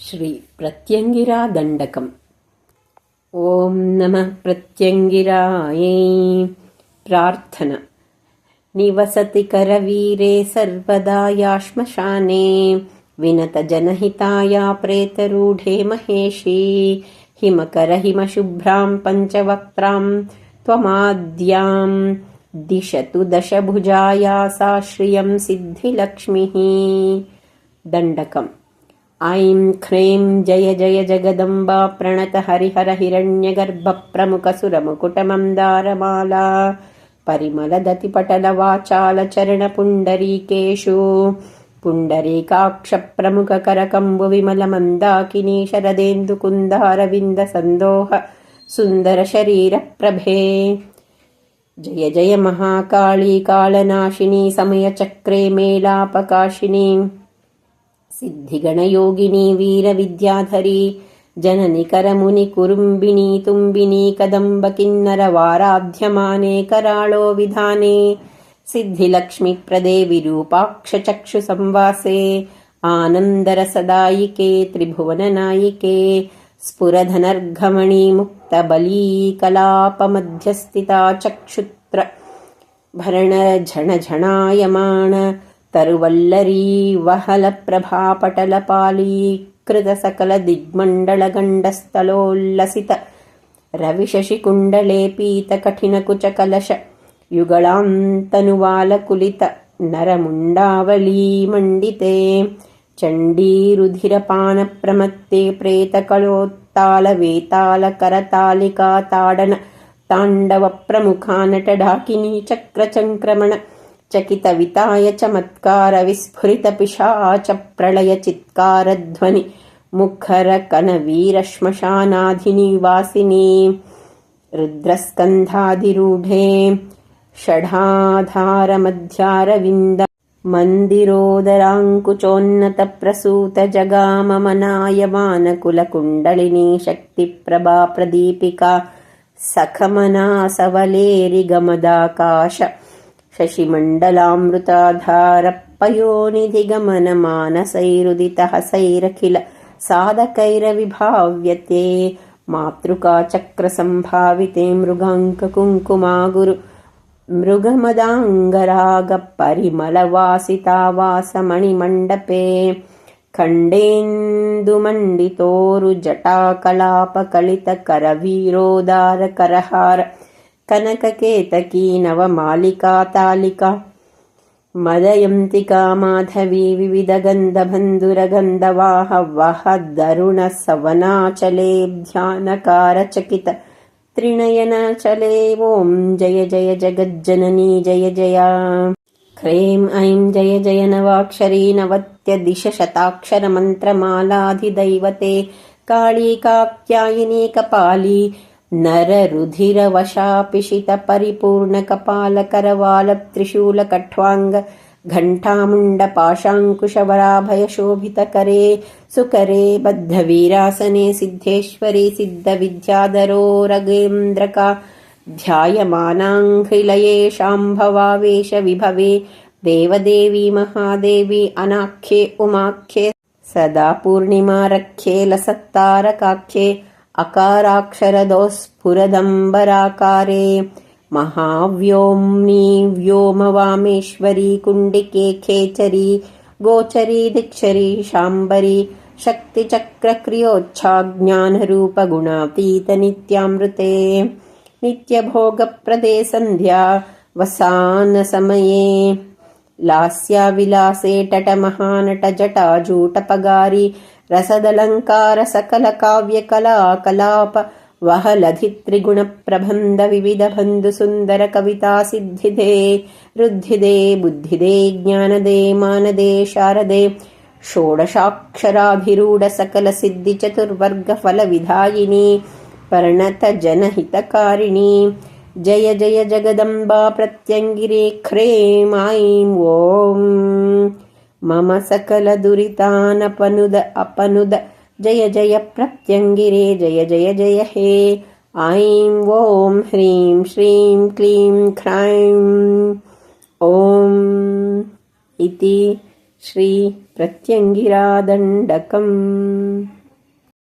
श्रीप्रत्यङ्गिरादण्डकम्। ॐ नमः प्रत्यङ्गिरायै। प्रार्थना। निवसति करवीरे सर्वदा याश्मशाने। विनतजनहिताया प्रेतरूढे महेशी। हिमकरहिमशुभ्राम् पञ्चवक्त्राम् त्वमाद्याम् दिशतु दशभुजाया साश्रियम् सिद्धिलक्ष्मिः। दण्डकम् ऐं ख्रें जय जय जगदम्बा प्रणत हरिहर हिरण्यगर्भ प्रमुख सुरमुकुटमन्दारमाला परिमलदतिपटल वाचाल चरण पुण्डरीकेषु पुण्डरीकाक्ष प्रमुख करकम्बु विमल मन्दाकिनी शरदेन्दु कुन्दारविन्द सन्दोह सुन्दर शरीर प्रभे जय जय महाकाली कालनाशिनी समयचक्रे मेलापकाशिनी सिद्धिगणयोगिनी वीरविद्याधरी जननि करमुनि कुरुम्बिनी तुम्बिनी कदम्ब किन्नर वाराध्यमाने कराळो विधाने सिद्धिलक्ष्मिप्रदे विरूपाक्ष चक्षु संवासे आनन्दरसदायिके त्रिभुवननायिके स्फुरधनर्घमणि मुक्तबली कलापमध्यस्थिता चक्षुत्र भरण झण झणायमाण तरुवल्लरी वहलप्रभापटलपालीकृतसकलदिग्मण्डलगण्डस्थलोल्लसित रविशशिकुण्डले पीतकठिनकुचकलश युगलान्तनुवालकुलित नरमुण्डावलीमण्डिते चण्डीरुधिरपानप्रमत्ते प्रेतकलोत्तालवेतालकरतालिकाताडन ताण्डवप्रमुखा नटढाकिनी चक्रचङ्क्रमण चकितविताय चमत्कार विस्फुरित पिशाच प्रलय चित्कारध्वनि मुखर कनवीर श्मशानाधिनि वासिनी रुद्रस्कन्धाधिरूढे षढाधारमध्यारविन्द मन्दिरोदराङ्कुचोन्नत प्रसूत जगाममनायमानकुलकुण्डलिनी शक्तिप्रभा प्रदीपिका सखमना सवलेरिगमदाकाश शशिमण्डलामृताधारपयोनिधिगमनमानसैरुदितहसैरखिल साधकैरविभाव्यते। मातृकाचक्रसम्भाविते मृगाङ्ककुङ्कुमागुरु। मृगमदाङ्गरागपरिमलवासितावासमणिमण्डपे। खण्डेन्दुमण्डितोरुजटाकलापकलितकरवीरोदारकरहार कनककेतकी नवमालिकातालिका मदयन्तिका माधवी विविधगन्धबन्धुरगन्धवाह वह दरुणसवनाचले ध्यानकारचकित त्रिणयनचले ॐ जय जय जगज्जननी जय जय। ह्रीं ऐं जय जय नवाक्षरी नवत्यदिशशताक्षरमन्त्रमालाधिदैवते काळी कात्यायिनी कपाली नररुधिरवशापिशितपरिपूर्णकपालकरवालत्रिशूलकठ्वाङ्ग घण्टामुण्डपाशाङ्कुशवराभयशोभितकरे सुकरे बद्धवीरासने सिद्धेश्वरि सिद्धविद्याधरोरगेन्द्रका ध्यायमानाङ्घ्रिलये शाम्भवावेश विभवे देवदेवी महादेवी अनाख्ये उमाख्ये सदा पूर्णिमारख्ये लसत्तारकाख्ये अकाराक्षरदोस्फुरदम्बराकारे महाव्योम्नी व्योमवामेश्वरी कुण्डिके खेचरी गोचरी दिक्षरी शाम्बरी शक्तिचक्रक्रियोच्छाज्ञानरूपगुणातीतनित्यामृते नित्यभोगप्रदे सन्ध्या वसानसमये लास्याविलासे टटमहानटजटाजूटपगारी रसदलङ्कार सकल काव्य कला कलाप वहलधित्रिगुणप्रबन्ध विविध बन्धु सुन्दर कविता सिद्धिदे रुद्धिदे बुद्धिदे ज्ञानदे मानदे शारदे। षोडशाक्षराभिरूढ सकल सिद्धि चतुर्वर्ग फल विधायिनी पर्णत जनहितकारिणी जय जय जगदम्बा प्रत्यङ्गिरे ख्रे माईं ॐ मम सकलदुरितानपनुद अपनुद जय जय प्रत्यङ्गिरे जय जय जय हे ऐं ॐ ह्रीं श्रीं क्लीं ख्रैं ॐ इति श्रीप्रत्यङ्गिरादण्डकम्